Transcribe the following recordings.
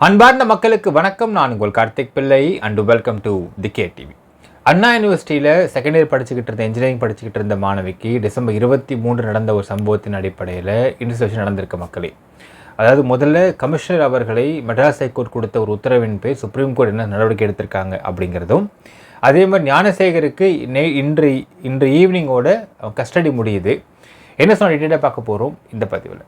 அன்பார்ந்த மக்களுக்கு வணக்கம். நான் உங்கள் Karthik Pillai and welcome to the K TV Anna யூனிவர்சிட்டியில் செகண்ட் இயர் படிச்சுக்கிட்டு இருந்த இன்ஜினியரிங் படிச்சுக்கிட்டு இருந்த மாணவிக்கு டிசம்பர் இருபத்தி மூன்று நடந்த ஒரு சம்பவத்தின் அடிப்படையில் இன்டர்செப்ஷன் நடந்திருக்க மக்களே. அதாவது முதல்ல கமிஷனர் அவர்களை மெட்ராஸ் ஹைகோர்ட் கொடுத்த ஒரு உத்தரவின் பேர் சுப்ரீம் கோர்ட் என்ன நடவடிக்கை எடுத்திருக்காங்க அப்படிங்கிறதும் அதே மாதிரி ஞானசேகருக்கு நே இன்று இன்று ஈவினிங்கோட கஸ்டடி முடியுது. என்ன சொன்ன டீட்டெயிலாக பார்க்க போகிறோம் இந்த பதிவில்.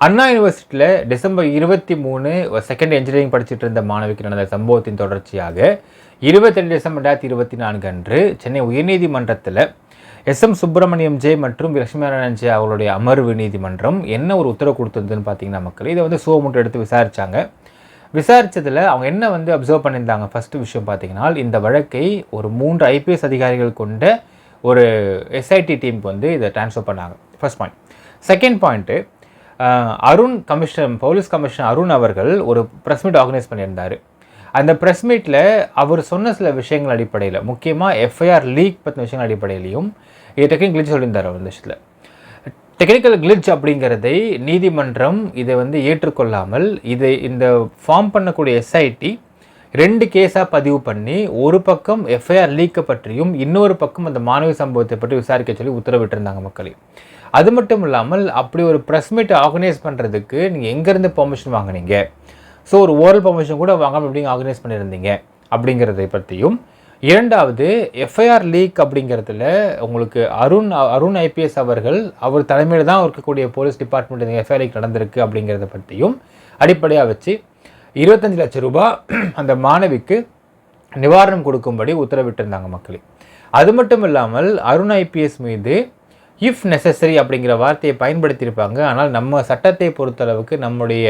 அண்ணா யூனிவர்சிட்டியில் டிசம்பர் இருபத்தி மூணு செகண்ட் இன்ஜினியரிங் படிச்சுட்டு இருந்த மாணவிக்கு நடந்த சம்பவத்தின் தொடர்ச்சியாக இருபத்தெண்டு டிசம்பர் ரெண்டாயிரத்தி இருபத்தி நான்கு அன்று சென்னை உயர்நீதிமன்றத்தில் எஸ் எம் சுப்பிரமணியம் ஜே மற்றும் லட்சுமி நாராயணன் ஜே அவர்களுடைய அமர்வு நீதிமன்றம் என்ன ஒரு உத்தரவு கொடுத்ததுன்னு பார்த்தீங்கன்னா மக்கள் இதை வந்து சுவமுட்டு எடுத்து விசாரித்தாங்க விசாரித்ததில் அவங்க என்ன வந்து அப்சர்வ் பண்ணியிருந்தாங்க? ஃபஸ்ட்டு விஷயம் பார்த்தீங்கன்னா இந்த வழக்கை ஒரு மூன்று ஐபிஎஸ் அதிகாரிகள் கொண்ட ஒரு எஸ்ஐடி டீமுக்கு வந்து இதை ட்ரான்ஸ்ஃபர் பண்ணாங்க. First point second point Arun commission police commissioner Arun அவர்கள் ஒரு ப்ரெஸ் மீட் ஆர்கனைஸ் பண்ணியிருந்தார். அந்த ப்ரெஸ் மீட்டில் அவர் சொன்ன சில விஷயங்கள் அடிப்படையில் முக்கியமாக எஃப்ஐஆர் லீக் பற்றின விஷயங்கள் அடிப்படையிலையும் இது டெக்னிக் கிளிச் சொல்லியிருந்தார் அவர் விஷயத்தில். டெக்னிக்கல் கிளிச் அப்படிங்கிறதை நீதிமன்றம் இதை வந்து ஏற்றுக்கொள்ளாமல் இதை இந்த ஃபார்ம் பண்ணக்கூடிய எஸ்ஐடி ரெண்டு கேஸாக பதிவு பண்ணி ஒரு பக்கம் எஃப்ஐஆர் லீக்கை பற்றியும் இன்னொரு பக்கம் அந்த மாணவி சம்பவத்தை பற்றி விசாரிக்க சொல்லி உத்தரவிட்டிருந்தாங்க மக்களே. அது மட்டும் இல்லாமல் அப்படி ஒரு ப்ரெஸ் மீட் ஆர்கனைஸ் பண்ணுறதுக்கு நீங்கள் எங்கேருந்து பெர்மிஷன் வாங்குனீங்க? ஸோ ஒரு ஓரல் பெர்மிஷன் கூட வாங்காமல் எப்படி ஆர்கனைஸ் பண்ணியிருந்தீங்க? அப்படிங்கிறத பற்றியும் இரண்டாவது எஃப்ஐஆர் லீக் அப்படிங்கிறதுல உங்களுக்கு அருண் அருண் ஐபிஎஸ் அவர்கள் அவர் தலைமையில் தான் இருக்கக்கூடிய போலீஸ் டிபார்ட்மெண்ட் எஃப்ஐஆர் லீக் நடந்திருக்கு அப்படிங்கிறத பற்றியும் அடிப்படையாக வச்சு இருபத்தஞ்சு லட்சம் ரூபாய் அந்த மாணவிக்கு நிவாரணம் கொடுக்கும்படி உத்தரவிட்டிருந்தாங்க மக்களே. அது மட்டும் இல்லாமல் அருண் ஐபிஎஸ் மீது இஃப் நெசசரி அப்படிங்கிற வார்த்தையை பயன்படுத்தியிருப்பாங்க. ஆனால் நம்ம சட்டத்தை பொறுத்தளவுக்கு நம்முடைய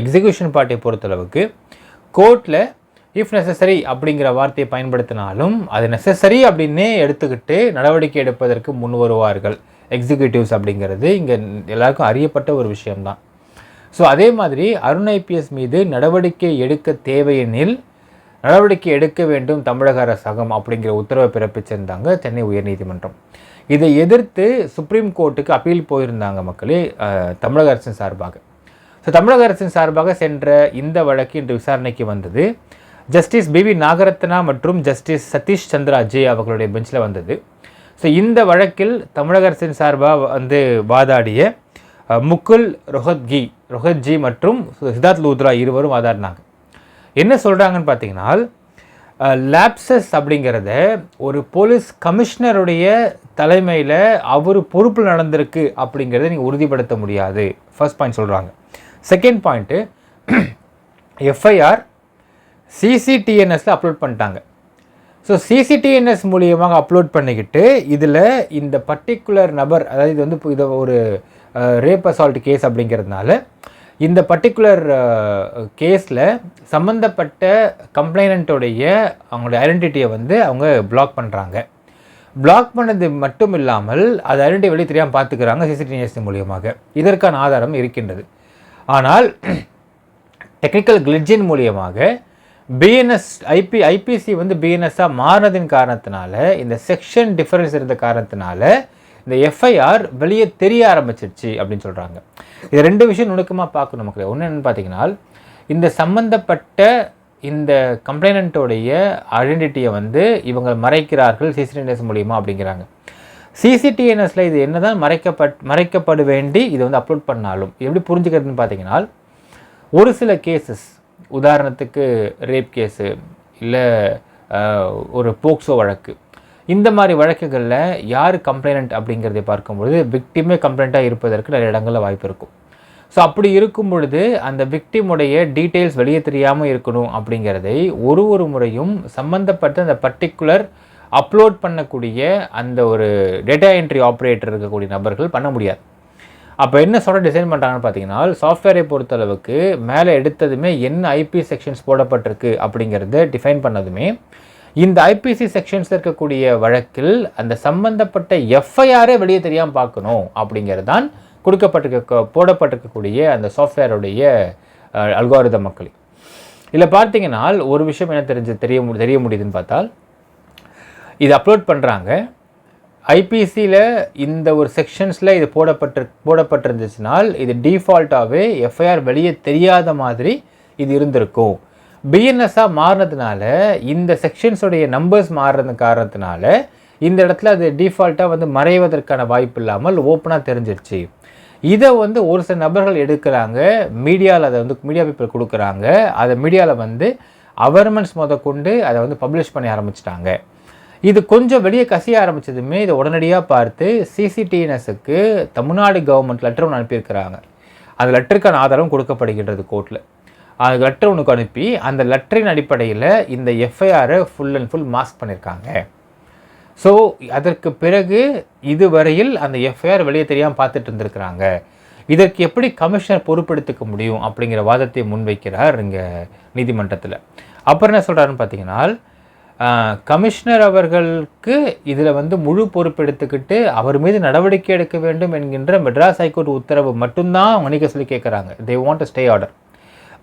எக்ஸிக்யூஷன் பார்ட்டியை பொறுத்தளவுக்கு கோர்ட்டில் இஃப் நெசசரி அப்படிங்கிற வார்த்தையை பயன்படுத்தினாலும் அது நெசசரி அப்படின்னே எடுத்துக்கிட்டு நடவடிக்கை எடுப்பதற்கு முன் வருவார்கள். எக்ஸிக்யூட்டிவ்ஸ் அப்படிங்கிறது இங்கே எல்லாருக்கும் அறியப்பட்ட ஒரு விஷயம்தான். ஸோ அதே மாதிரி அருண் ஐபிஎஸ் மீது நடவடிக்கை எடுக்க தேவையெனில் நடவடிக்கை எடுக்க வேண்டும் தமிழக அரசாங்கம் அப்படிங்கிற உத்தரவை பிறப்பிச்சிருந்தாங்க சென்னை உயர்நீதிமன்றம். இதை எதிர்த்து சுப்ரீம் கோர்ட்டுக்கு அப்பீல் போயிருந்தாங்க மக்களே தமிழக அரசின் சார்பாக. ஸோ தமிழக அரசின் சார்பாக சென்ற இந்த வழக்கு இன்று விசாரணைக்கு வந்தது. ஜஸ்டிஸ் பிவி நாகரத்னா மற்றும் ஜஸ்டிஸ் சதீஷ் சந்திரா ஜே அவர்களுடைய பெஞ்சில் வந்தது. ஸோ இந்த வழக்கில் தமிழக அரசின் சார்பாக வந்து வாதாடிய முகுல் ரொஹத்கி ரொஹத்ஜி மற்றும் சித்தார்த் லூத்ரா இருவரும் வாதாடினாங்க என்ன சொல்கிறாங்கன்னு பார்த்தீங்கன்னா லேப்சஸ் அப்படிங்கிறத ஒரு போலீஸ் கமிஷனருடைய தலைமையில் அவர் பொறுப்பில் நடந்திருக்கு அப்படிங்கிறத நீங்கள் உறுதிப்படுத்த முடியாது. ஃபர்ஸ்ட் பாயிண்ட் சொல்கிறாங்க செகண்ட் பாயிண்ட்டு எஃப்ஐஆர் சிசிடிஎன்எஸில் அப்லோட் பண்ணிட்டாங்க. ஸோ சிசிடிஎன்எஸ் மூலியமாக அப்லோட் பண்ணிக்கிட்டு இதில் இந்த பர்டிகுலர் நபர் அதாவது இது வந்து இப்போ இதை ஒரு ரேப் அசால்ட் கேஸ் அப்படிங்கிறதுனால இந்த பர்டிகுலர் கேஸில் சம்மந்தப்பட்ட கம்ப்ளைனண்ட்டோடைய அவங்களுடைய ஐடென்டிட்டியை வந்து அவங்க பிளாக் பண்ணுறாங்க பிளாக் பண்ணது மட்டும் இல்லாமல் அது ஐடென்டிட்டி வெளியே தெரியாமல் பார்த்துக்கிறாங்க சிசிடிவிஎஸ் மூலியமாக. இதற்கான ஆதாரம் இருக்கின்றது. ஆனால் டெக்னிக்கல் கிளிட்ஜின் மூலியமாக பிஎன்எஸ் ஐபி ஐபிசி வந்து பிஎன்எஸ்ஸாக மாறினதின் காரணத்தினால இந்த செக்ஷன் டிஃபரன்ஸ் இருந்த காரணத்தினால இந்த எஃப்ஐஆர் வெளியே தெரிய ஆரம்பிச்சிருச்சு அப்படின்னு சொல்கிறாங்க இது ரெண்டு விஷயம் நுணுக்கமாக பார்க்கணும் மக்களே ஒன்று என்னென்னு பார்த்தீங்கன்னா இந்த சம்மந்தப்பட்ட இந்த கம்ப்ளைனண்ட்டோடைய ஐடென்டிட்டியை வந்து இவங்க மறைக்கிறார்கள் சிசிடிஎன்எஸ் மூலியமாக அப்படிங்கிறாங்க. சிசிடிஎன்எஸில் இது என்ன தான் மறைக்கப்பட் மறைக்கப்பட வேண்டி இதை வந்து அப்லோட் பண்ணாலும் எப்படி புரிஞ்சுக்கிறதுன்னு பார்த்தீங்கன்னா ஒரு சில கேசஸ் உதாரணத்துக்கு ரேப் கேஸு இல்லை ஒரு போக்சோ வழக்கு இந்த மாதிரி வழக்குகளில் யார் கம்ப்ளைனண்ட் அப்படிங்கிறதை பார்க்கும்பொழுது விக்டிமே கம்ப்ளைண்ட்டாக இருப்பதற்கு நிறைய இடங்களில் வாய்ப்பு இருக்கும். ஸோ அப்படி இருக்கும் பொழுது அந்த விக்டிமுடைய டீட்டெயில்ஸ் வெளியே தெரியாமல் இருக்கணும் அப்படிங்கிறதை ஒரு ஒரு முறையும் சம்மந்தப்பட்ட அந்த பர்டிகுலர் அப்லோட் பண்ணக்கூடிய அந்த ஒரு டேட்டா என்ட்ரி ஆப்ரேட்டர் இருக்கக்கூடிய நபர்கள் பண்ண முடியாது. அப்போ என்ன சொல்ல டிசைன் பண்ணுறாங்கன்னு பார்த்தீங்கன்னா சாஃப்ட்வேரை பொறுத்தளவுக்கு மேலே எடுத்ததுமே என்ன ஐபி செக்ஷன்ஸ் போடப்பட்டிருக்கு அப்படிங்கிறத டிஃபைன் பண்ணதுமே இந்த ஐபிசி செக்ஷன்ஸ் இருக்கக்கூடிய வழக்கில் அந்த சம்பந்தப்பட்ட எஃப்ஐஆரே வெளியே தெரியாமல் பார்க்கணும் அப்படிங்கிறது தான் கொடுக்கப்பட்டிருக்க போடப்பட்டிருக்கக்கூடிய அந்த சாஃப்ட்வேருடைய அல்காரித மக்கள். இதில் பார்த்தீங்கன்னா ஒரு விஷயம் என்ன தெரிஞ்சு தெரிய தெரிய முடியுதுன்னு பார்த்தால் இது அப்லோட் பண்ணுறாங்க ஐபிசியில் இந்த ஒரு செக்ஷன்ஸில் இது போடப்பட்டு போடப்பட்டிருந்துச்சுனால் இது டிஃபால்ட்டாகவே எஃப்ஐஆர் வெளியே தெரியாத மாதிரி இது இருந்திருக்கும். பிஎன்எஸ்ஸாக மாறினதுனால இந்த செக்ஷன்ஸுடைய நம்பர்ஸ் மாறுறது காரணத்தினால இந்த இடத்துல அது டிஃபால்ட்டாக வந்து மறைவதற்கான வாய்ப்பு இல்லாமல் ஓப்பனாக தெரிஞ்சிருச்சு. இதை வந்து ஒரு சில நபர்கள் எடுக்கிறாங்க. மீடியாவில் அதை வந்து மீடியா பீப்பிள் கொடுக்குறாங்க. அதை மீடியாவில் வந்து அவர்மெண்ட்ஸ் முத கொண்டு அதை வந்து பப்ளிஷ் பண்ணி ஆரம்பிச்சிட்டாங்க. இது கொஞ்சம் வெளியே கசிய ஆரம்பித்ததுமே இதை உடனடியாக பார்த்து சிசிடிஎன்எஸுக்கு தமிழ்நாடு கவர்மெண்ட் லெட்டர் ஒன்று அனுப்பியிருக்கிறாங்க. அந்த லெட்டருக்கான ஆதாரம் கொடுக்கப்படுகின்றது கோர்ட்டில் அது லெட்டர் ஒன்றுக்கு அனுப்பி அந்த லெட்டரின் அடிப்படையில் இந்த எஃப்ஐஆரை ஃபுல் அண்ட் ஃபுல் மாஸ்க் பண்ணியிருக்காங்க ஸோ அதற்கு பிறகு இதுவரையில் அந்த எஃப்ஐஆர் வெளியே தெரியாமல் பார்த்துட்டு இருந்திருக்கிறாங்க. இதற்கு எப்படி கமிஷனர் பொறுப்பெடுத்துக்க முடியும் அப்படிங்கிற வாதத்தை முன்வைக்கிறார் இங்கே நீதிமன்றத்தில். அப்புறம் என்ன சொல்கிறாருன்னு பார்த்தீங்கன்னா கமிஷனர் அவர்களுக்கு இதில் வந்து முழு பொறுப்பெடுத்துக்கிட்டு அவர் மீது நடவடிக்கை எடுக்க வேண்டும் என்கின்ற மெட்ராஸ் ஹைகோர்ட் உத்தரவு மட்டும்தான் வணிக சொல்லி கேட்குறாங்க தே வாண்ட் ஸ்டே ஆர்டர்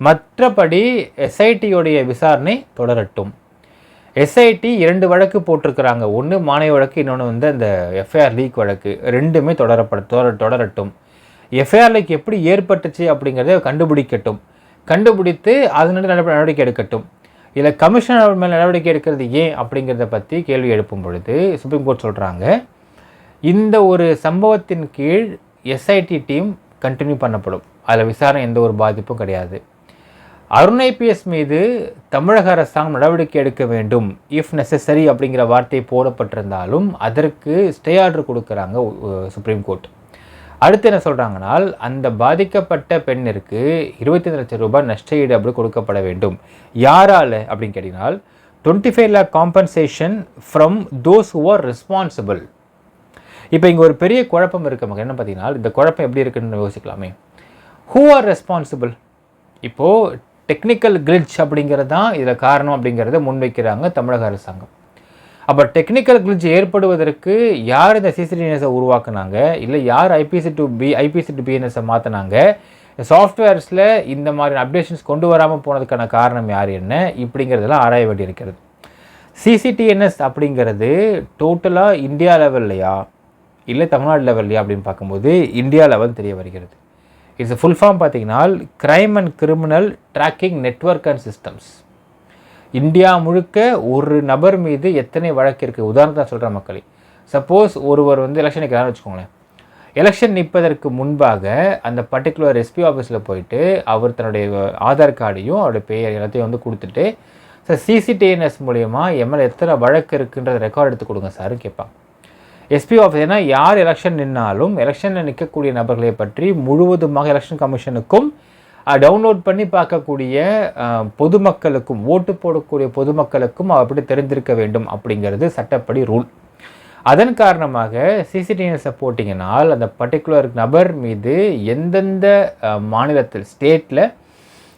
மற்றபடி எஸ்ஐடியோடைய விசாரணை தொடரட்டும். எஸ்ஐடி இரண்டு வழக்கு போட்டிருக்கிறாங்க. ஒன்று மானிய வழக்கு இன்னொன்று வந்து அந்த எஃப்ஐஆர் லீக் வழக்கு. ரெண்டுமே தொடரப்பட தொடர தொடரட்டும். எஃப்ஐஆர் லீக் எப்படி ஏற்பட்டுச்சு அப்படிங்கிறத கண்டுபிடிக்கட்டும். கண்டுபிடித்து அதனுடைய நடவடிக்கை எடுக்கட்டும். இதில் கமிஷனர் மேல் நடவடிக்கை எடுக்கிறது ஏன் அப்படிங்கிறத பற்றி கேள்வி எழுப்பும் பொழுது சுப்ரீம் கோர்ட் சொல்கிறாங்க இந்த ஒரு சம்பவத்தின் கீழ் எஸ்ஐடி டீம் கண்டினியூ பண்ணப்படும். அதில் விசாரணை எந்த ஒரு பாதிப்பும் கிடையாது. அருண் ஐபிஎஸ் மீது தமிழக அரசாங்கம் நடவடிக்கை எடுக்க வேண்டும். இஃப் நெசசரி அப்படிங்கிற வார்த்தை போடப்பட்டிருந்தாலும் அதற்கு ஸ்டே ஆர்டர் கொடுக்குறாங்க சுப்ரீம் கோர்ட் அடுத்து என்ன சொல்கிறாங்கன்னா அந்த பாதிக்கப்பட்ட பெண்ணிற்கு இருபத்தி லட்சம் ரூபாய் நஷ்டஈடு அப்படி கொடுக்கப்பட வேண்டும். யாரால் அப்படின்னு கேட்டினால் twenty five lakh compensation from those who are responsible இப்போ இங்கே ஒரு பெரிய குழப்பம் இருக்கு நமக்கு என்ன பார்த்தீங்கன்னா இந்த குழப்பம் எப்படி இருக்குன்னு யோசிக்கலாமே. ஹூ ஆர் ரெஸ்பான்சிபிள் இப்போது டெக்னிக்கல் கிளிட்ச் அப்படிங்கிறது தான் இதில் காரணம் அப்படிங்கிறத முன்வைக்கிறாங்க தமிழக அரசாங்கம். அப்போ டெக்னிக்கல் கிளிட்ச் ஏற்படுவதற்கு யார் இந்த சிசிடிஎன்எஸை உருவாக்குனாங்க? இல்லை யார் IPC to B IPC to பிஎன்எஸை மாற்றினாங்க சாஃப்ட்வேர்ஸில் இந்த மாதிரி அப்டேஷன்ஸ் கொண்டு வராமல் போனதுக்கான காரணம் யார் என்ன? இப்படிங்கிறதெல்லாம் ஆராய வேண்டியிருக்கிறது. சிசிடிஎன்எஸ் அப்படிங்கிறது டோட்டலாக இந்தியா லெவல்லையா இல்லை தமிழ்நாடு லெவல்லையா அப்படின்னு பார்க்கும்போது இந்தியா லெவல் தெரிய வருகிறது. இட்ஸ் ஃபுல் ஃபார்ம் பார்த்தீங்கன்னா crime and criminal tracking network and systems India முழுக்க ஒரு நபர் மீது எத்தனை வழக்கு இருக்குது உதாரணத்தை சொல்கிற மக்களே. சப்போஸ் ஒருவர் வந்து எலெக்ஷன் நிற்கிறான்னு வச்சுக்கோங்களேன். எலெக்ஷன் நிற்பதற்கு முன்பாக அந்த பர்டிகுலர் எஸ்பி ஆஃபீஸில் போயிட்டு அவர் தன்னுடைய ஆதார் கார்டையும் அவருடைய பெயர் எல்லாத்தையும் வந்து கொடுத்துட்டு சார் சிசிடிஎன்எஸ் மூலயமா எம்எல்ஏ எத்தனை வழக்கு இருக்குன்றத ரெக்கார்ட் எடுத்து கொடுங்க சார் கேட்பாங்க. எஸ்பி ஆஃபீஸ் ஏன்னா யார் எலெக்ஷன் நின்னாலும் எலெக்ஷனில் நிற்கக்கூடிய நபர்களை பற்றி முழுவதுமாக எலெக்ஷன் கமிஷனுக்கும் டவுன்லோட் பண்ணி பார்க்கக்கூடிய பொதுமக்களுக்கும் ஓட்டு போடக்கூடிய பொதுமக்களுக்கும் அப்படி தெரிந்திருக்க வேண்டும் அப்படிங்கிறது சட்டப்படி ரூல் அதன் காரணமாக சிசிடிவிஎஸை போட்டிங்கனால் அந்த பர்டிகுலர் நபர் மீது எந்தெந்த மாநிலத்தில் ஸ்டேட்டில்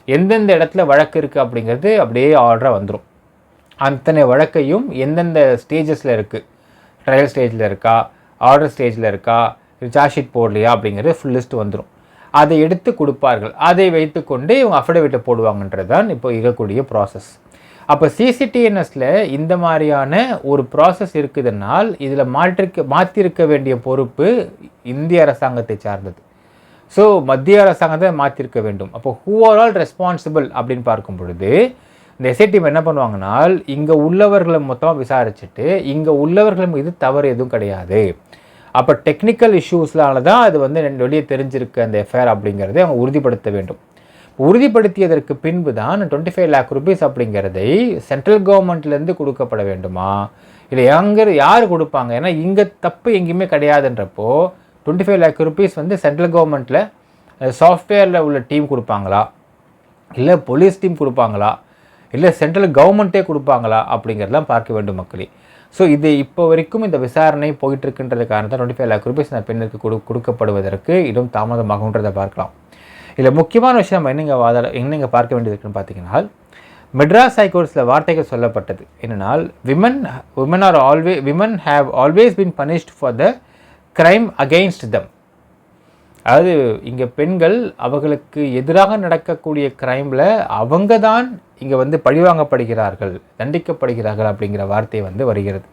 எந்தெந்த இடத்துல வழக்கு இருக்குது அப்படிங்கிறது அப்படியே ஆர்டராக வந்துடும் அத்தனை வழக்கையும் எந்தெந்த ஸ்டேஜஸில் இருக்குது ட்ரையல் ஸ்டேஜில் இருக்கா? ஆர்டர் ஸ்டேஜில் இருக்கா? சார்ஜ் ஷீட் போடலையா? அப்படிங்கிறது ஃபுல் லிஸ்ட் வந்துடும் அதை எடுத்து கொடுப்பார்கள். அதை வைத்துக்கொண்டு இவங்க அஃபிடவிட்டை போடுவாங்கன்றது தான் இப்போ இருக்கக்கூடிய ப்ராசஸ் அப்போ சிசிடிஎன்எஸில் இந்த மாதிரியான ஒரு ப்ராசஸ் இருக்குதுனால் இதில் மாற்றிருக்க மாற்றிருக்க வேண்டிய பொறுப்பு இந்திய அரசாங்கத்தை சார்ந்தது. ஸோ மத்திய அரசாங்கத்தை மாற்றிருக்க வேண்டும். அப்போ ஹூ ஆர் ஆல் ரெஸ்பான்சிபிள் அப்படின்னு பார்க்கும் பொழுது இந்த எஸ்ஐடிஎம் என்ன பண்ணுவாங்கன்னால் இங்கே உள்ளவர்களை மொத்தமாக விசாரிச்சுட்டு இங்கே உள்ளவர்கள் மீது தவறு எதுவும் கிடையாது. அப்போ டெக்னிக்கல் இஷ்யூஸ்னால தான் அது வந்து ரெண்டு வெளியே தெரிஞ்சிருக்கு அந்த எஃப்ஐஆர் அப்படிங்கிறதை அவங்க உறுதிப்படுத்த வேண்டும். உறுதிப்படுத்தியதற்கு பின்பு தான் டுவெண்ட்டி ஃபைவ் லேக் ருபீஸ் அப்படிங்கிறதை சென்ட்ரல் கவர்மெண்ட்லேருந்து கொடுக்கப்பட வேண்டுமா? இல்லை எங்கே யார் கொடுப்பாங்க? ஏன்னா இங்கே தப்பு எங்கேயுமே கிடையாதுன்றப்போ டுவெண்ட்டி ஃபைவ் லேக் ருபீஸ் வந்து சென்ட்ரல் கவர்மெண்ட்டில் சாஃப்ட்வேரில் உள்ள டீம் கொடுப்பாங்களா? இல்லை போலீஸ் டீம் கொடுப்பாங்களா? இல்லை சென்ட்ரல் கவர்மெண்ட்டே கொடுப்பாங்களா அப்படிங்கிறதெல்லாம் பார்க்க வேண்டும் மக்களே. ஸோ இது இப்போ வரைக்கும் இந்த விசாரணை போயிட்டுருக்குன்றது காரணத்தை டுவெண்ட்டி ஃபைவ் லேக் ருபீஸ் அந்த பெண்ணுக்கு கொடு கொடுக்கப்படுவதற்கு இன்னும் தாமதமாகுன்றதை பார்க்கலாம். இதில் முக்கியமான விஷயம் நம்ம என்னங்க வாதாட என்னங்க பார்க்க வேண்டியது இருக்குன்னு பார்த்தீங்கன்னா மெட்ராஸ் ஹைகோர்ட்ஸில் வார்த்தைகள் சொல்லப்பட்டது. என்னென்னால் women women are always women have always been punished for the crime against them அதாவது இங்கே பெண்கள் அவர்களுக்கு எதிராக நடக்கக்கூடிய க்ரைமில் அவங்க தான் இங்கே வந்து பழிவாங்கப்படுகிறார்கள் தண்டிக்கப்படுகிறார்கள் அப்படிங்கிற வார்த்தை வந்து வருகிறது.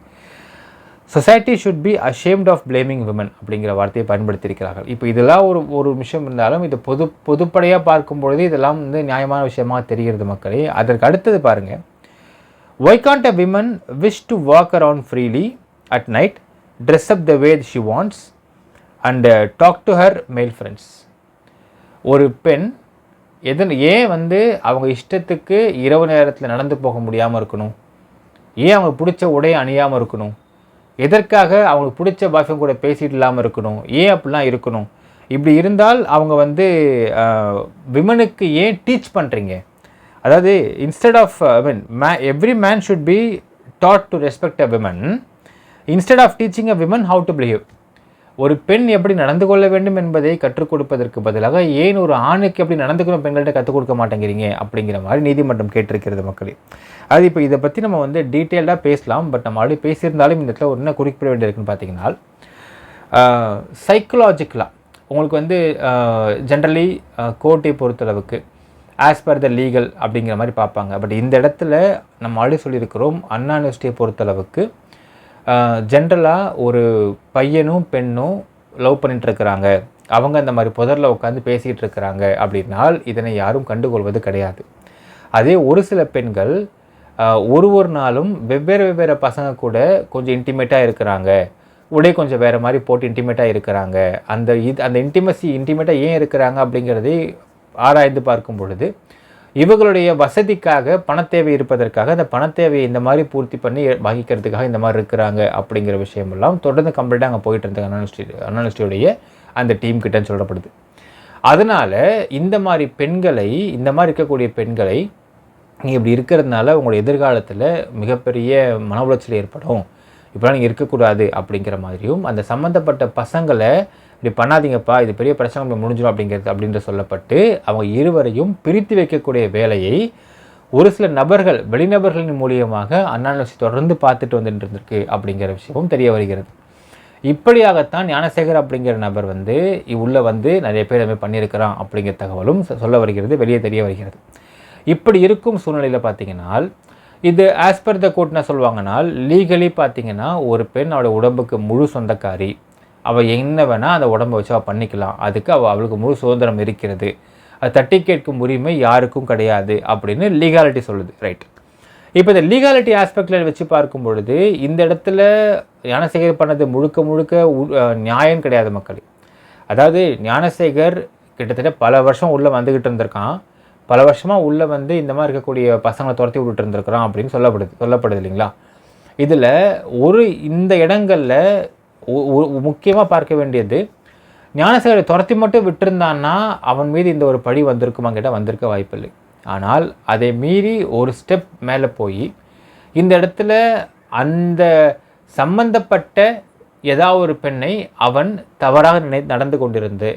Society should be ashamed of blaming women அப்படிங்கிற வார்த்தையை பயன்படுத்தியிருக்கிறார்கள். இப்போ இதெல்லாம் ஒரு ஒரு விஷயம் இருந்தாலும் இது பொது பொதுப்படையாக பார்க்கும் பொழுது இதெல்லாம் வந்து நியாயமான விஷயமாக தெரிகிறது மக்களே. அதற்கு அடுத்தது பாருங்கள் why can't a women wish to walk around freely at night dress up the way she wants and talk to her male friends ஒரு பெண் எதன் ஏன் வந்து அவங்க இஷ்டத்துக்கு இரவு நேரத்தில் நடந்து போக முடியாமல் இருக்கணும்? ஏன் அவங்க பிடிச்ச உடையை அணியாமல் இருக்கணும்? எதற்காக அவங்களுக்கு பிடிச்ச பாய்ஃப்ரெண்ட் கூட பேசிட்டு இல்லாமல் இருக்கணும்? ஏன் அப்படிலாம் இருக்கணும்? இப்படி இருந்தால் அவங்க வந்து விமனுக்கு ஏன் டீச் பண்ணுறீங்க அதாவது instead of I mean may every man should be taught to respect a women instead of teaching a women how to behave ஒரு பெண் எப்படி நடந்து கொள்ள வேண்டும் என்பதை கற்றுக் கொடுப்பதற்கு பதிலாக ஏன் ஒரு ஆணுக்கு எப்படி நடந்துக்கணும் பெண்கள்கிட்ட கற்றுக் கொடுக்க மாட்டேங்கிறீங்க? அப்படிங்கிற மாதிரி நீதிமன்றம் கேட்டிருக்கிறது மக்களே. அது இப்போ இதை பற்றி நம்ம வந்து டீட்டெயில்டாக பேசலாம். பட் நம்ம ஆல்ரெடி பேசியிருந்தாலும் இந்த இடத்துல ஒரு என்ன குறிப்பிட வேண்டியிருக்குன்னு பார்த்தீங்கன்னா சைக்கலாஜிக்கலாக உங்களுக்கு வந்து ஜென்ரலி கோர்ட்டை பொறுத்தளவுக்கு ஆஸ் பர் த லீகல் அப்படிங்கிற மாதிரி பார்ப்பாங்க. பட் இந்த இடத்துல நம்ம ஆல்ரெடி சொல்லியிருக்கிறோம் அண்ணா யூனிவர்சிட்டியை பொறுத்தளவுக்கு ஜென்ரலாக ஒரு பையனும் பெண்ணும் லவ் பண்ணிகிட்ருக்கிறாங்க அவங்க அந்த மாதிரி புதரில் உட்காந்து பேசிகிட்டு இருக்கிறாங்க அப்படின்னால் இதனை யாரும் கண்டுகொள்வது கிடையாது. அதே ஒரு சில பெண்கள் ஒரு ஒரு நாளும் வெவ்வேறு வெவ்வேறு பசங்க கூட கொஞ்சம் இன்டிமேட்டாக இருக்கிறாங்க. உடை கொஞ்சம் வேறு மாதிரி போட்டு இன்டிமேட்டாக இருக்கிறாங்க. அந்த இது அந்த இன்டிமசி இன்டிமேட்டாக ஏன் இருக்கிறாங்க அப்படிங்கிறதை ஆராய்ந்து பார்க்கும் பொழுது இவர்களுடைய வசதிக்காக பணத்தேவை இருப்பதற்காக அந்த பணத்தேவையை இந்த மாதிரி பூர்த்தி பண்ணி வகிக்கிறதுக்காக இந்த மாதிரி இருக்கிறாங்க அப்படிங்கிற விஷயமெல்லாம் தொடர்ந்து கம்ப்ளீட்டாக அங்கே போயிட்டு இருந்தாங்க அனாலிஸ்டி அனாலிஸ்டியுடைய அந்த டீம் கிட்டன்னு சொல்லப்படுது. அதனால் இந்த மாதிரி பெண்களை இந்த மாதிரி இருக்கக்கூடிய பெண்களை நீங்கள் இப்படி இருக்கிறதுனால உங்களுடைய எதிர்காலத்தில் மிகப்பெரிய மன உளைச்சல் ஏற்படும். இப்போலாம் நீங்கள் இருக்கக்கூடாது அப்படிங்கிற மாதிரியும் அந்த சம்மந்தப்பட்ட பசங்களை இப்படி பண்ணாதீங்கப்பா இது பெரிய பிரச்சனை முடிஞ்சிடும் அப்படிங்கிறது அப்படின்ற சொல்லப்பட்டு அவங்க இருவரையும் பிரித்து வைக்கக்கூடிய வேலையை ஒரு சில நபர்கள் வெளிநபர்களின் மூலியமாக அண்ணா தொடர்ந்து பார்த்துட்டு வந்துட்டு இருந்திருக்கு அப்படிங்கிற விஷயமும் தெரிய வருகிறது. இப்படியாகத்தான் ஞானசேகர் அப்படிங்கிற நபர் வந்து உள்ளே வந்து நிறைய பேர் அதுமாதிரி பண்ணியிருக்கிறான் அப்படிங்கிற தகவலும் சொல்ல வருகிறது வெளியே தெரிய வருகிறது. இப்படி இருக்கும் சூழ்நிலையில் பார்த்தீங்கன்னா இது ஆஸ் பர் த கோர்ட் சொல்லுவாங்கன்னா லீகலி பார்த்தீங்கன்னா ஒரு பெண் அவளோட உடம்புக்கு முழு சொந்தக்காரி அவள் என்ன வேணால் அந்த உடம்பை வச்சு அவள் பண்ணிக்கலாம். அதுக்கு அவள் அவளுக்கு முழு சுதந்திரம் இருக்கிறது. அது தட்டி கேட்கும் உரிமை யாருக்கும் கிடையாது அப்படின்னு லீகாலிட்டி சொல்லுது. ரைட் இப்போ இந்த லீகாலிட்டி ஆஸ்பெக்டில் வச்சு பார்க்கும் பொழுது இந்த இடத்துல ஞானசேகர் பண்ணது முழுக்க முழுக்க நியாயம் கிடையாது மக்கள். அதாவது ஞானசேகர் கிட்டத்தட்ட பல வருஷம் உள்ளே வந்துக்கிட்டு இருந்திருக்கான். பல வருஷமாக உள்ளே வந்து இந்த மாதிரி இருக்கக்கூடிய பசங்களை துரத்தி விட்டுட்டு இருந்திருக்கிறான் அப்படின்னு சொல்லப்படுது சொல்லப்படுது இல்லைங்களா? இதில் ஒரு இந்த இடங்களில் முக்கியமாக பார்க்க வேண்டியது ஞானசேகரை துரத்தி மட்டும் விட்டுருந்தான்னா அவன் மீது இந்த ஒரு பழி வந்திருக்குமா கேட்டால் வந்திருக்க வாய்ப்பில்லை. ஆனால் அதை மீறி ஒரு ஸ்டெப் மேலே போய் இந்த இடத்துல அந்த சம்பந்தப்பட்ட ஏதாவது ஒரு பெண்ணை அவன் தவறாக நினை நடந்து கொண்டிருந்து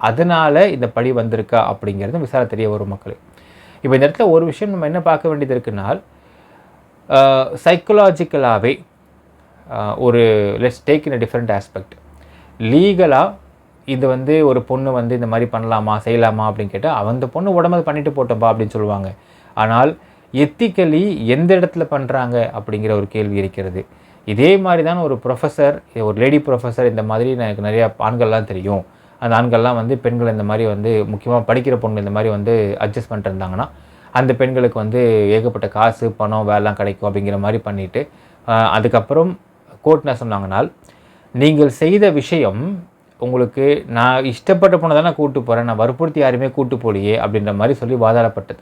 அதனால் இந்த பழி வந்திருக்கா அப்படிங்கிறது விசாரணை தெரிய வரும் மக்கள். இப்போ இந்த இடத்துல ஒரு விஷயம் நம்ம என்ன பார்க்க வேண்டியது இருக்குன்னால் சைக்கலாஜிக்கலாகவே ஒரு let's take in a different aspect லீகலாக இது வந்து ஒரு பொண்ணு வந்து இந்த மாதிரி பண்ணலாமா செய்யலாமா அப்படின்னு கேட்டால் அந்த பொண்ணு உடம்பு பண்ணிட்டு போட்டோம்பா அப்படின்னு சொல்லுவாங்க. ஆனால் எத்திக்கலி எந்த இடத்துல பண்ணுறாங்க அப்படிங்கிற ஒரு கேள்வி இருக்கிறது. இதே மாதிரி தான் ஒரு ப்ரொஃபஸர் ஒரு லேடி ப்ரொஃபஸர் இந்த மாதிரி எனக்கு நிறையா ஆண்கள்லாம் தெரியும். அந்த ஆண்கள்லாம் வந்து பெண்கள் இந்த மாதிரி வந்து முக்கியமாக படிக்கிற பொண்ணு இந்த மாதிரி வந்து அட்ஜஸ்ட் பண்ணிட்டு இருந்தாங்கன்னா அந்த பெண்களுக்கு வந்து ஏகப்பட்ட காசு பணம் வேலைலாம் கிடைக்கும் அப்படிங்கிற மாதிரி பண்ணிவிட்டு அதுக்கப்புறம் கோட் என்ன சொன்னாங்கனால் நீங்கள் செய்த விஷயம் உங்களுக்கு நான் இஷ்டப்பட்ட பொண்ணை தானே கூட்டு போகிறேன் நான் வற்புறுத்தி யாருமே கூட்டு போலியே அப்படின்ற மாதிரி சொல்லி வாதாடப்பட்டது.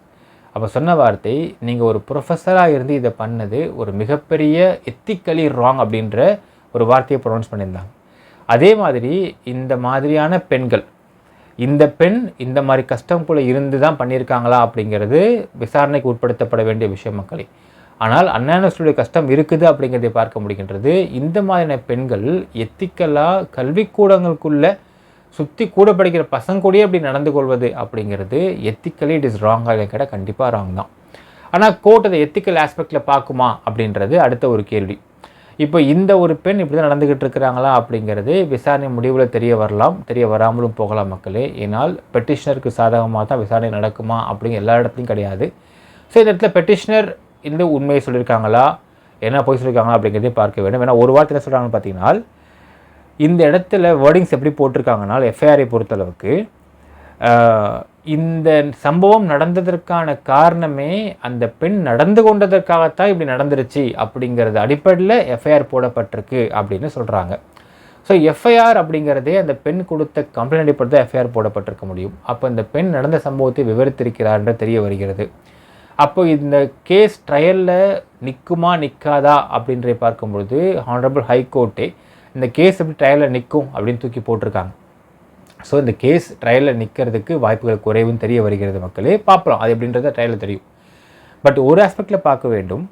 அப்போ சொன்ன வார்த்தை நீங்கள் ஒரு ப்ரொஃபஸராக இருந்து இதை பண்ணது ஒரு மிகப்பெரிய எத்திக்கலி ராங் அப்படின்ற ஒரு வார்த்தையை ப்ரொனவுன்ஸ் பண்ணியிருந்தாங்க. அதே மாதிரி இந்த மாதிரியான பெண்கள் இந்த பெண் இந்த மாதிரி கஷ்டம்குள்ளே இருந்து தான் பண்ணியிருக்காங்களா அப்படிங்கிறது விசாரணைக்கு உட்படுத்தப்பட வேண்டிய விஷயம் மக்களே. ஆனால் அன்ஆனஸ்டுடைய கஷ்டம் இருக்குது அப்படிங்கிறதை பார்க்க முடிகின்றது. இந்த மாதிரியான பெண்கள் எத்திக்கலாக கல்விக்கூடங்களுக்குள்ளே சுற்றி கூட படிக்கிற பசங்க கூடயே அப்படி நடந்து கொள்வது அப்படிங்கிறது எத்திக்கலி இட் இஸ் ராங்காக கேட்டால் கண்டிப்பாக ராங் தான். ஆனால் கோர்ட் அதை எத்திக்கல் ஆஸ்பெக்டில் பார்க்குமா அப்படின்றது அடுத்த ஒரு கேள்வி. இப்போ இந்த ஒரு பெண் இப்படி தான் நடந்துக்கிட்டு இருக்கிறாங்களா அப்படிங்கிறது விசாரணை முடிவில் தெரிய வரலாம். தெரிய வராமலும் போகலாம் மக்களே. ஏனால் பெட்டிஷனருக்கு சாதகமாக தான் விசாரணை நடக்குமா அப்படிங்கிற எல்லா இடத்துலையும் கிடையாது. ஸோ இந்த இடத்துல பெட்டிஷனர் இந்த உண்மையை சொல்லியிருக்காங்களா? என்ன போய் சொல்லியிருக்காங்களா அப்படிங்கிறதே பார்க்க வேண்டும். ஏன்னா ஒரு வார்த்தை என்ன சொல்கிறாங்கன்னு பார்த்தீங்கன்னா இந்த இடத்துல வேர்டிங்ஸ் எப்படி போட்டிருக்காங்கன்னா எஃப்ஐஆரை பொறுத்தளவுக்கு இந்த சம்பவம் நடந்ததற்கான காரணமே அந்த பெண் நடந்து கொண்டதற்காகத்தான் இப்படி நடந்துருச்சு அப்படிங்கிறது அடிப்படையில் எஃப்ஐஆர் போடப்பட்டிருக்கு அப்படின்னு சொல்கிறாங்க ஸோ எஃப்ஐஆர் அப்படிங்கிறதே அந்த பெண் கொடுத்த கம்ப்ளைண்ட் அடிப்படையில் எஃப்ஐஆர் போடப்பட்டிருக்க முடியும். அப்போ இந்த பெண் நடந்த சம்பவத்தை விவரித்திருக்கிறார் என்று தெரிய வருகிறது. அப்போ இந்த கேஸ் ட்ரையலில் நிற்குமா நிற்காதா அப்படின்றதை பார்க்கும்பொழுது ஹானரபிள் ஹைகோர்ட்டே இந்த கேஸ் எப்படி ட்ரையலில் நிற்கும் அப்படின்னு தூக்கி போட்டிருக்காங்க. ஸோ இந்த கேஸ் ட்ரையலில் நிற்கிறதுக்கு வாய்ப்புகள் குறைவுன்னு தெரிய வருகிறது மக்களே. பார்ப்போம் அது எப்படின்றத ட்ரையலில் தெரியும். பட் ஒரு ஆஸ்பெக்டில் பார்க்க வேண்டும்.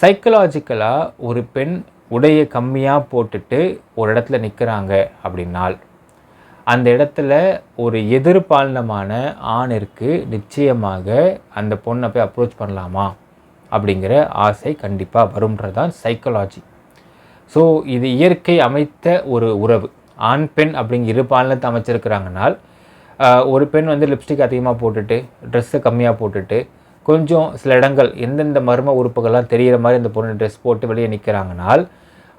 சைக்கலாஜிக்கலாக ஒரு பெண் உடையை கம்மியாக போட்டுட்டு ஒரு இடத்துல நிற்கிறாங்க அப்படின்னால் அந்த இடத்துல ஒரு எதிர்பாலனமான ஆணிற்கு நிச்சயமாக அந்த பொண்ணை போய் அப்ரோச் பண்ணலாமா? அப்படிங்கிற ஆசை கண்டிப்பாக வரும்ன்றது தான் சைக்கலாஜி ஸோ இது இயற்கை அமைத்த ஒரு உறவு. ஆண் பெண் அப்படிங்கிற இரு பாலினத்தை அமைச்சிருக்கிறாங்கனால் ஒரு பெண் வந்து லிப்ஸ்டிக் அதிகமாக போட்டுட்டு ட்ரெஸ்ஸை கம்மியாக போட்டுட்டு கொஞ்சம் சில இடங்கள் எந்தெந்த மர்ம உறுப்புகள்லாம் தெரிகிற மாதிரி இந்த பொண்ணு ட்ரெஸ் போட்டு வெளியே நிற்கிறாங்கனால்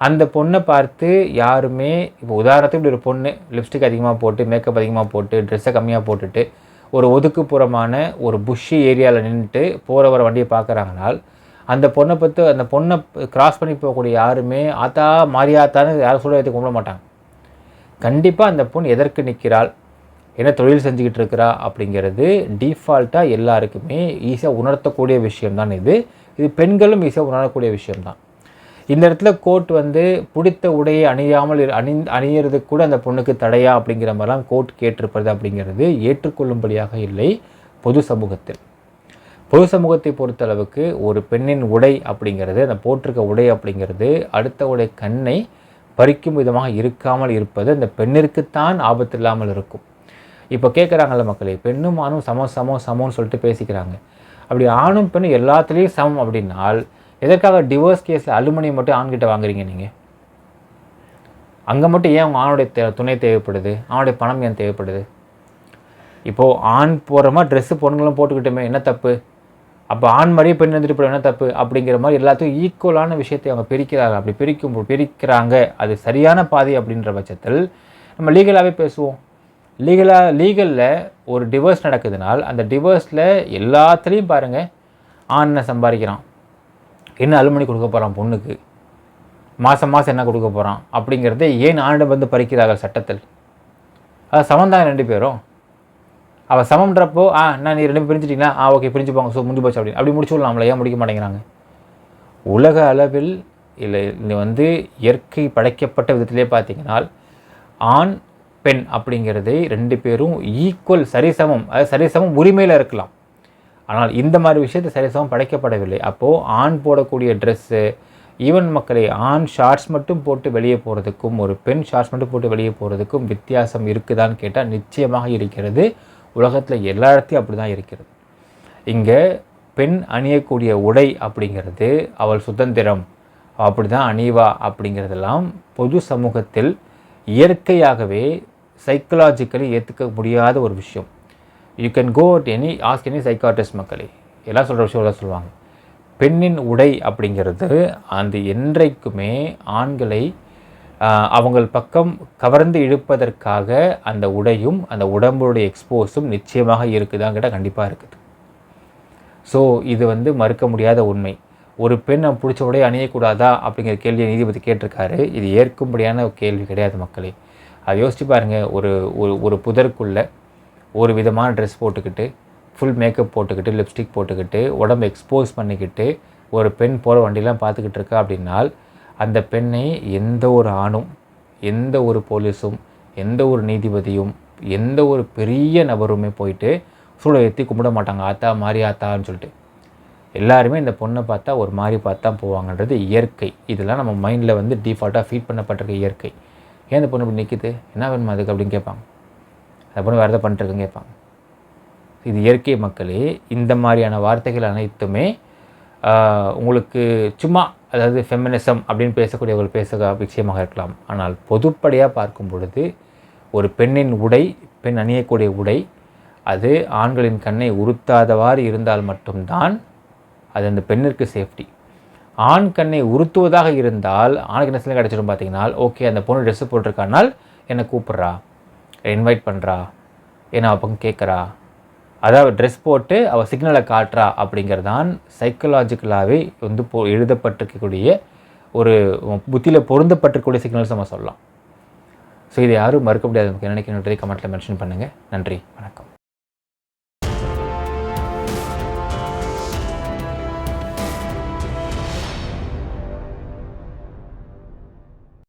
அந்த பொண்ணை பார்த்து யாருமே இப்போ உதாரணத்துக்கு இப்படி ஒரு பொண்ணு லிப்ஸ்டிக் அதிகமாக போட்டு மேக்கப் அதிகமாக போட்டு ட்ரெஸ்ஸை கம்மியாக போட்டுட்டு ஒரு ஒதுக்குப்புறமான ஒரு புஷ்ஷி ஏரியாவில் நின்றுட்டு போகிற வர வண்டியை பார்க்குறாங்கனால் அந்த பொண்ணை பற்றி அந்த பொண்ணை கிராஸ் பண்ணி போகக்கூடிய யாருமே ஆத்தா மாரியாத்தான்னு யாரும் சொல்ல எடுத்து கும்பிட மாட்டாங்க. கண்டிப்பாக அந்த பொண்ணு எதற்கு நிற்கிறாள்? என்ன தொழில் செஞ்சுக்கிட்டு இருக்கிறா? அப்படிங்கிறது டிஃபால்ட்டாக எல்லாருக்குமே ஈஸியாக உணர்த்தக்கூடிய விஷயம்தான் இது. இது பெண்களும் ஈஸியாக உணரக்கூடிய விஷயம்தான். இந்த இடத்துல கோர்ட் வந்து பிடித்த உடையை அணியாமல் அணி அணியறதுக்கு கூட அந்த பொண்ணுக்கு தடையா அப்படிங்கிற மாதிரிலாம் கோர்ட் கேட்டிருப்பது அப்படிங்கிறது ஏற்றுக்கொள்ளும்படியாக இல்லை பொது சமூகத்தில். பொது சமூகத்தை பொறுத்தளவுக்கு ஒரு பெண்ணின் உடை அப்படிங்கிறது அந்த போட்டிருக்க உடை அப்படிங்கிறது அடுத்த உடை கண்ணை பறிக்கும் விதமாக இருக்காமல் இருப்பது அந்த பெண்ணிற்குத்தான் ஆபத்து இல்லாமல் இருக்கும். இப்போ கேட்குறாங்கல்ல மக்களே பெண்ணும் ஆணும் சமம் சமம் சமம்னு சொல்லிட்டு பேசிக்கிறாங்க. அப்படி ஆணும் பெண்ணும் எல்லாத்துலேயும் சமம் அப்படின்னால் எதற்காக டிவோர்ஸ் கேஸில் அலுமினியம் மட்டும் ஆண்கிட்ட வாங்குறீங்க நீங்கள் அங்கே மட்டும் ஏன் அவங்க ஆணுடைய தே துணை தேவைப்படுது? அவனுடைய பணம் ஏன் தேவைப்படுது? இப்போது ஆண் போகிறமா மாதிரி ட்ரெஸ்ஸு பொண்ணுங்களும் போட்டுக்கிட்டோமே என்ன தப்பு? அப்போ ஆண் மாதிரியே பெண் இருந்துட்டு போய் என்ன தப்பு? அப்படிங்கிற மாதிரி எல்லாத்தையும் ஈக்குவலான விஷயத்தை அவங்க பிரிக்கிறாங்க. அப்படி பிரிக்கும் பிரிக்கிறாங்க. அது சரியான பாதை அப்படின்ற பட்சத்தில் நம்ம லீகலாகவே பேசுவோம். லீகலாக லீகலில் ஒரு டிவோர்ஸ் நடக்குதுனால் அந்த டிவோர்ஸில் எல்லாத்துலேயும் பாருங்கள் ஆணை சம்பாதிக்கிறான்? என்ன அலுமணி கொடுக்க போகிறான் பொண்ணுக்கு? மாதம் மாதம் என்ன கொடுக்க போகிறான் அப்படிங்கிறத ஏன் ஆணிடம் வந்து பறிக்கிறார்கள் சட்டத்தில்? அது சமந்தாங்க ரெண்டு பேரும்? அவள் சமம்ன்றப்போ ஆ நான் நீ ரெண்டு பேரும் பிரிஞ்சிட்டீங்களா? ஆ ஓகே பிரிஞ்சு போங்க ஸோ முடிஞ்சு போச்சு அப்படின்னு. அப்படி முடிச்சு விடலாம்ல ஏன் முடிக்க மாட்டேங்கிறாங்க? உலக அளவில் இல்லை இது வந்து இயற்கை படைக்கப்பட்ட விதத்திலே பார்த்தீங்கன்னா ஆண் பெண் அப்படிங்கிறதை ரெண்டு பேரும் ஈக்குவல் சரிசமம் அதாவது சரிசமம் உரிமையில் இருக்கலாம். ஆனால் இந்த மாதிரி விஷயத்தை சரிசமம் படைக்கப்படவில்லை. அப்போது ஆண் போடக்கூடிய ட்ரெஸ்ஸு ஈவன் மக்களை ஆண் ஷார்ட்ஸ் மட்டும் போட்டு வெளியே போகிறதுக்கும் ஒரு பெண் ஷார்ட்ஸ் மட்டும் போட்டு வெளியே போகிறதுக்கும் வித்தியாசம் இருக்குதான்னு கேட்டால் நிச்சயமாக இருக்கிறது. உலகத்தில் எல்லா இடத்தையும் அப்படி தான் இருக்கிறது. இங்கே பெண் அணியக்கூடிய உடை அப்படிங்கிறது அவள் சுதந்திரம் அப்படி தான் அணிவா அப்படிங்கிறதெல்லாம் பொது சமூகத்தில் இயற்கையாகவே சைக்கலாஜிக்கலி ஏற்றுக்க முடியாத ஒரு விஷயம். You can go at any ask any psychiatrist மக்களே. எல்லாம் சொல்கிற விஷயம் எல்லாம் சொல்லுவாங்க. பெண்ணின் உடை அப்படிங்கிறது அந்த என்றைக்குமே ஆண்களை அவங்கள் பக்கம் கவர்ந்து இழுப்பதற்காக அந்த உடையும் அந்த உடம்புடைய எக்ஸ்போஸும் நிச்சயமாக இருக்குதான்னு கேட்டால் கண்டிப்பாக இருக்குது. ஸோ இது வந்து மறுக்க முடியாத உண்மை. ஒரு பெண் நம்ம பிடிச்ச உடைய அணியக்கூடாதா அப்படிங்கிற கேள்வியை நீதிபதி கேட்டிருக்காரு. இது ஏற்கும்படியான கேள்வி கிடையாது மக்களே. அதை யோசிச்சு பாருங்கள் ஒரு ஒரு ஒரு ஒரு விதமான ட்ரெஸ் போட்டுக்கிட்டு ஃபுல் மேக்கப் போட்டுக்கிட்டு லிப்ஸ்டிக் போட்டுக்கிட்டு உடம்பு எக்ஸ்போஸ் பண்ணிக்கிட்டு ஒரு பெண் போகிற வண்டிலாம் பார்த்துக்கிட்டு இருக்கா அப்படின்னால் அந்த பெண்ணை எந்த ஒரு ஆணும் எந்த ஒரு போலீஸும் எந்த ஒரு நீதிபதியும் எந்த ஒரு பெரிய நபருமே போயிட்டு சூழ ஏற்றி கும்பிட மாட்டாங்க. ஆத்தா மாறி ஆத்தான்னு சொல்லிட்டு. எல்லாருமே இந்த பொண்ணை பார்த்தா ஒரு மாதிரி பார்த்தா போவாங்கன்றது இயற்கை. இதெல்லாம் நம்ம மைண்டில் வந்து டிஃபால்ட்டாக ஃபீட் பண்ணப்பட்டிருக்க இயற்கை. ஏன் இந்த பொண்ணு இப்படி நிற்கிது என்ன வேணுமா அதுக்கு அப்படின்னு கேட்பாங்க. அதை பொண்ணு வேறு எதாவது பண்ணிட்டுருக்குன்னு கேட்பாங்க. இது இயற்கை மக்களே இந்த மாதிரியான வார்த்தைகள் அனைத்துமே உங்களுக்கு சும்மா அதாவது ஃபெமினிசம் அப்படின்னு பேசக்கூடியவர்கள் பேச விஷயமாக இருக்கலாம். ஆனால் பொதுப்படையாக பார்க்கும் பொழுது ஒரு பெண்ணின் உடை பெண் அணியக்கூடிய உடை அது ஆண்களின் கண்ணை உறுத்தாதவாறு இருந்தால் மட்டும்தான் அது அந்த பெண்ணிற்கு சேஃப்டி ஆண் கண்ணை உறுத்துவதாக இருந்தால் ஆணுக்கு என்ன கிடச்சிடும் பார்த்தீங்கன்னா ஓகே அந்த பொண்ணு ட்ரெஸ்ஸு போட்டிருக்கானால் என்னை கூப்பிட்றா. இன்வைட் பண்ணுறா ஏன்னா அப்போ கேட்குறா அதாவது ட்ரெஸ் போட்டு அவள் சிக்னலை காட்டுறா அப்படிங்கிறது தான் சைக்கலாஜிக்கலாகவே வந்து போ எழுதப்பட்டிருக்கக்கூடிய ஒரு புத்தியில் பொருந்தப்பட்டிருக்கக்கூடிய சிக்னல்ஸ் நம்ம சொல்லலாம். ஸோ இதை யாரும் மறுக்க முடியாது. நமக்கு நினைக்கணுன்றதை கமெண்ட்டில் மென்ஷன் பண்ணுங்கள் நன்றி. வணக்கம்.